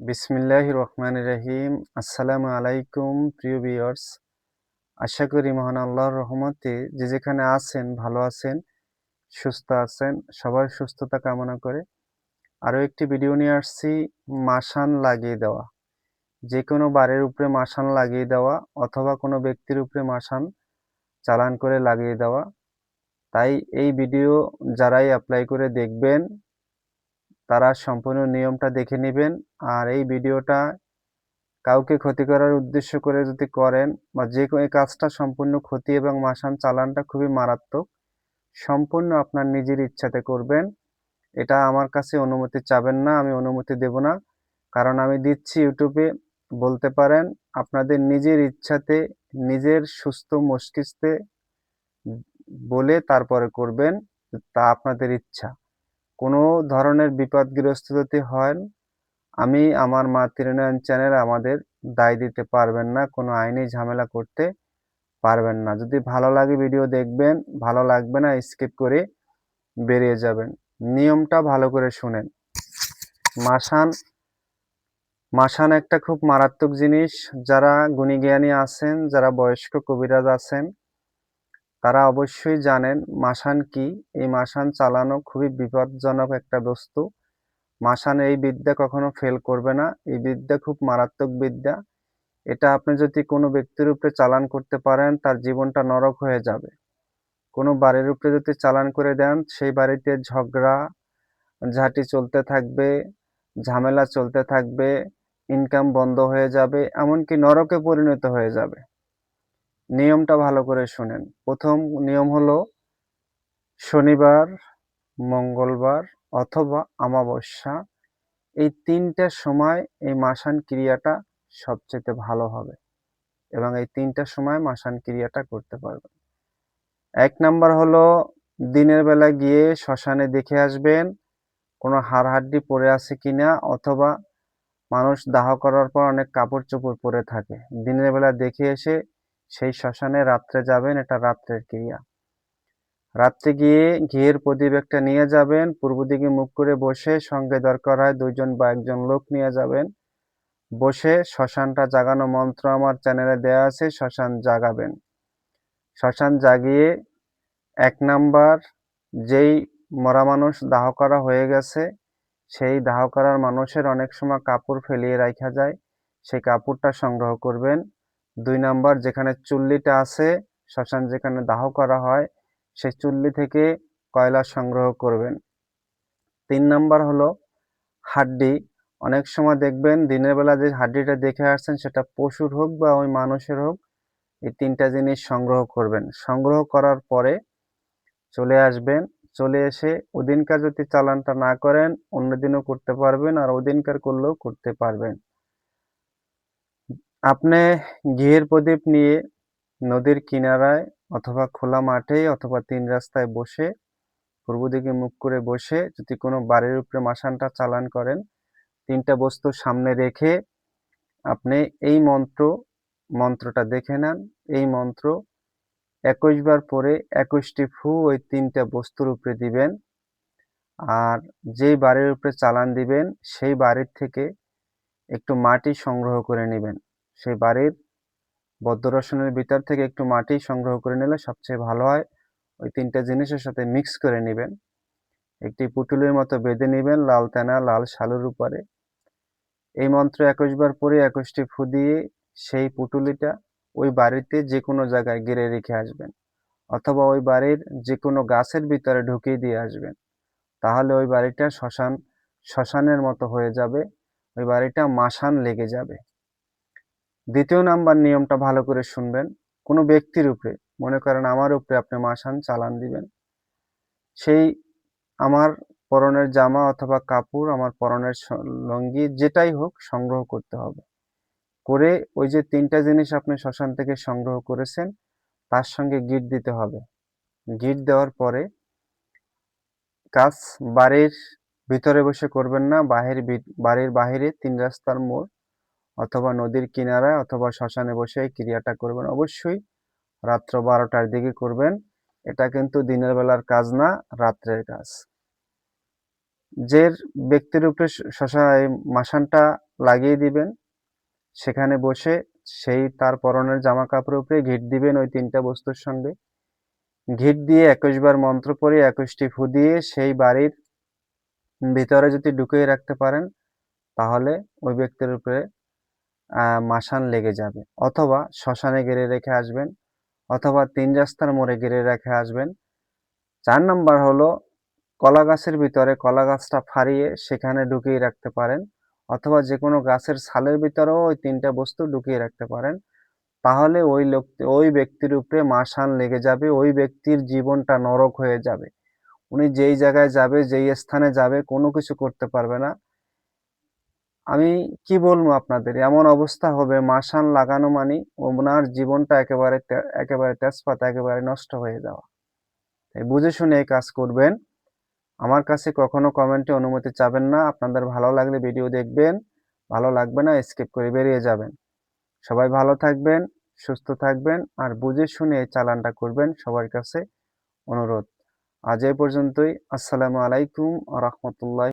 বিসমিল্লাহ রহমান রহিম। আসসালামু আলাইকুম, প্রিয় ভিউয়ার্স। আশা করি মহান আল্লাহর রহমতে যে যেখানে আছেন, ভালো আছেন, সুস্থ আছেন, সবার সুস্থতা কামনা করে আরও একটি ভিডিও নিয়ে আসছি মাসান লাগিয়ে দেওয়া। যে কোনো বারের উপরে মাসান লাগিয়ে দেওয়া অথবা কোনো ব্যক্তির উপরে মাসান চালান করে লাগিয়ে দেওয়া। তাই এই ভিডিও যারাই অ্যাপ্লাই করে দেখবেন তারা সম্পূর্ণ নিয়মটা দেখে নেবেন। আর এই ভিডিওটা কাউকে ক্ষতি করার উদ্দেশ্য করে যদি করেন বা যে কোনো কাজটা সম্পূর্ণ ক্ষতি এবং মাসান চালানটা খুবই মারাত্মক, সম্পূর্ণ আপনার নিজের ইচ্ছাতে করবেন। এটা আমার কাছে অনুমতি চাবেন না, আমি অনুমতি দেব না। কারণ আমি দিচ্ছি ইউটিউবে, বলতে পারেন আপনাদের নিজের ইচ্ছাতে, নিজের সুস্থ মস্তিষ্কে বলে তারপরে করবেন, তা আপনাদের ইচ্ছা। কোনো ধরনের বিপদগ্রস্ত যদি হন, আমি আমার মা ত্রিনয়ন চ্যানেল আমাদের দায় দিতে পারবেন না, কোনো আইনি ঝামেলা করতে পারবেন না। যদি ভালো লাগে ভিডিও দেখবেন, ভালো লাগবে না, স্কিপ করে বেরিয়ে যাবেন। নিয়মটা ভালো করে শুনেন। মাসান মাসান একটা খুব মারাত্মক জিনিস। যারা গুণীজ্ঞানী আছেন, যারা বয়স্ক কবিরাজ আছেন তারা অবশ্যই জানেন মাসান কি। এই মাসান চালানো খুবই বিপজ্জনক একটা বস্তু। মাসান এই বিদ্যা কখনো ফেল করবে না। এই বিদ্যা খুব মারাত্মক বিদ্যা। এটা আপনি যদি কোনো ব্যক্তির উপরে চালান করতে পারেন, তার জীবনটা নরক হয়ে যাবে। কোনো বাড়ির উপরে যদি চালান করে দেন, সেই বাড়িতে ঝগড়া, ঝাঁটি চলতে থাকবে, ঝামেলা চলতে থাকবে ইনকাম বন্ধ হয়ে যাবে, এমনকি নরকে পরিণত হয়ে যাবে। নিয়মটা ভালো করে শুনেন। প্রথম নিয়ম হলো শনিবার, মঙ্গলবার অথবা আমাবস্যা এই তিনটার সময় এই মাসান ক্রিয়াটা সবচেয়ে ভালো হবে এবং এই তিনটার সময় মাসান ক্রিয়াটা করতে পারবেন। এক নাম্বার হলো দিনের বেলা গিয়ে শ্মশানে দেখে আসবেন কোনো হাড় হাড্ডি পড়ে আছে কিনা অথবা মানুষ দাহ করার পর অনেক কাপড় চোপড় পরে থাকে। দিনের বেলা দেখে এসে সেই শ্মশানে রাত্রে যাবেন, এটা রাত্রের ক্রিয়া। রাত্রে গিয়ে ঘিয়ের প্রদীপ একটা নিয়ে যাবেন, পূর্ব দিকে মুখ করে বসে সঙ্গে দরকার হয় দুইজন বা একজন লোক নিয়ে যাবেন। বসে শ্মশানটা জাগানো মন্ত্র আমার চ্যানেলে দেওয়া আছে, শ্মশান জাগাবেন। শ্মশান জাগিয়ে এক নাম্বার যেই মরা মানুষ দাহ করা হয়ে গেছে, সেই দাহ করার মানুষের অনেক সময় কাপড় ফেলিয়ে রাখা যায়, সেই কাপড়টা সংগ্রহ করবেন। দুই নাম্বার যেখানে চুল্লিটা আছে, শ্মশান যেখানে দাহ করা হয়, সেই চুল্লি থেকে কয়লা সংগ্রহ করবেন। তিন নাম্বার হলো হাড্ডি। অনেক সময় দেখবেন দিনের বেলা যে হাড্ডিটা দেখে আসছেন, সেটা পশুর হোক বা ওই মানুষের হোক, এই তিনটা জিনিস সংগ্রহ করবেন। সংগ্রহ করার পরে চলে আসবেন, চলে এসে ওদিনকার যদি চালানটা না করেন অন্যদিনও করতে পারবেন আর ওদিনকার করলেও করতে পারবেন। আপনি ঘিয়ের প্রদীপ নিয়ে নদীর কিনারায় অথবা খোলা মাঠে অথবা তিন রাস্তায় বসে, পূর্ব দিকে মুখ করে বসে যদি কোনো বাড়ির উপরে মাসানটা চালান করেন, তিনটা বস্তু সামনে রেখে আপনি এই মন্ত্র, মন্ত্রটা দেখে নেন। এই মন্ত্র একুশ বার পরে একুশটি ফু ওই তিনটা বস্তুর উপরে দিবেন। আর যেই বাড়ির উপরে চালান দিবেন, সেই বাড়ির থেকে একটু মাটি সংগ্রহ করে নেবেন। সেই বাড়ির বদ্ধরসনের ভিতর থেকে একটু মাটি সংগ্রহ করে নিলে সবচেয়ে ভালো হয়। ওই তিনটা জিনিসের সাথে মিক্স করে নেবেন। একটি পুটুলের মতো বেঁধে নেবেন, লাল তেনা, লাল শালুর উপরে। এই মন্ত্র একুশ বার পরে একুশটি ফু দিয়ে সেই পুটুলিটা ওই বাড়িতে যে কোনো জায়গায় গেড়ে রেখে আসবেন। অথবা ওই বাড়ির যে কোনো গাছের ভিতরে ঢুকিয়ে দিয়ে আসবেন। তাহলে ওই বাড়িটা শ্মশান, শ্মশানের মতো হয়ে যাবে। ওই বাড়িটা মাসান লেগে যাবে। দ্বিতীয় নাম্বার নিয়মটা ভালো করে শুনবেন। কোনো ব্যক্তির উপরে, মনে করেন আমার উপরে আপনি মাসান, চালান দিবেন। সেই আমার পরনের জামা অথবা কাপড়, আমার পরনের লঙ্গি, যেটাই হোক সংগ্রহ করতে হবে। করে ওই যে তিনটা জিনিস আপনি শ্মশান থেকে সংগ্রহ করেছেন, তার সঙ্গে গিট দিতে হবে। গিট দেওয়ার পরে কাজ বাড়ির ভিতরে বসে করবেন না, বাহির বাড়ির বাহিরে তিন রাস্তার মোড় অথবা নদীর কিনারায় অথবা শ্মশানে বসে এই ক্রিয়াটা করবেন। অবশ্যই রাত্র বারোটার দিকে করবেন। এটা কিন্তু দিনের বেলার কাজ না, রাত্রের কাজ। যে ব্যক্তির উপরে শ্মশান মাসানটা লাগিয়ে দিবেন, সেখানে বসে সেই তার পরনের জামা কাপড়ের উপরে ঘিট দিবেন ওই তিনটা বস্তুর সঙ্গে। ঘিট দিয়ে একুশ বার মন্ত্র পড়ে একুশটি ফু দিয়ে সেই বাড়ির ভিতরে যদি ঢুকিয়ে রাখতে পারেন, তাহলে ওই ব্যক্তির উপরে মাসান লেগে যাবে। অথবা শ্মশানে গেড়ে রেখে আসবেন, অথবা তিন রাস্তার মোড়ে গেড়ে রেখে আসবেন। চার নাম্বার হলো, কলা গাছের ভিতরে কলা গাছটা ফাড়িয়ে সেখানে ঢুকিয়ে রাখতে পারেন, অথবা যে কোনো গাছের ছালের ভিতরেও ওই তিনটা বস্তু ঢুকিয়ে রাখতে পারেন। তাহলে ওই লোক ওই ব্যক্তির উপরে মাসান লেগে যাবে, ওই ব্যক্তির জীবনটা নরক হয়ে যাবে। উনি যেই জায়গায় যাবে, যেই স্থানে যাবে, কোনো কিছু করতে পারবে না। আমি কি বলব আপনাদের? এমন অবস্থা হবে, মাসান লাগানো মানে ওনার জীবনটা একেবারে একেবারে তেজপাতা, একেবারে নষ্ট হয়ে যাওয়া। তাই বুঝে শুনে এই কাজ করবেন। আমার কাছে কখনো কমেন্টে অনুমতি চাবেন না। আপনাদের ভালো লাগলে ভিডিও দেখবেন, ভালো লাগবে না, স্কিপ করে বেরিয়ে যাবেন। সবাই ভালো থাকবেন, সুস্থ থাকবেন, আর বুঝে শুনে এই চালানটা করবেন সবার কাছে অনুরোধ। আজ এই পর্যন্তই। আসসালামু আলাইকুম রহমতুল্লাহ।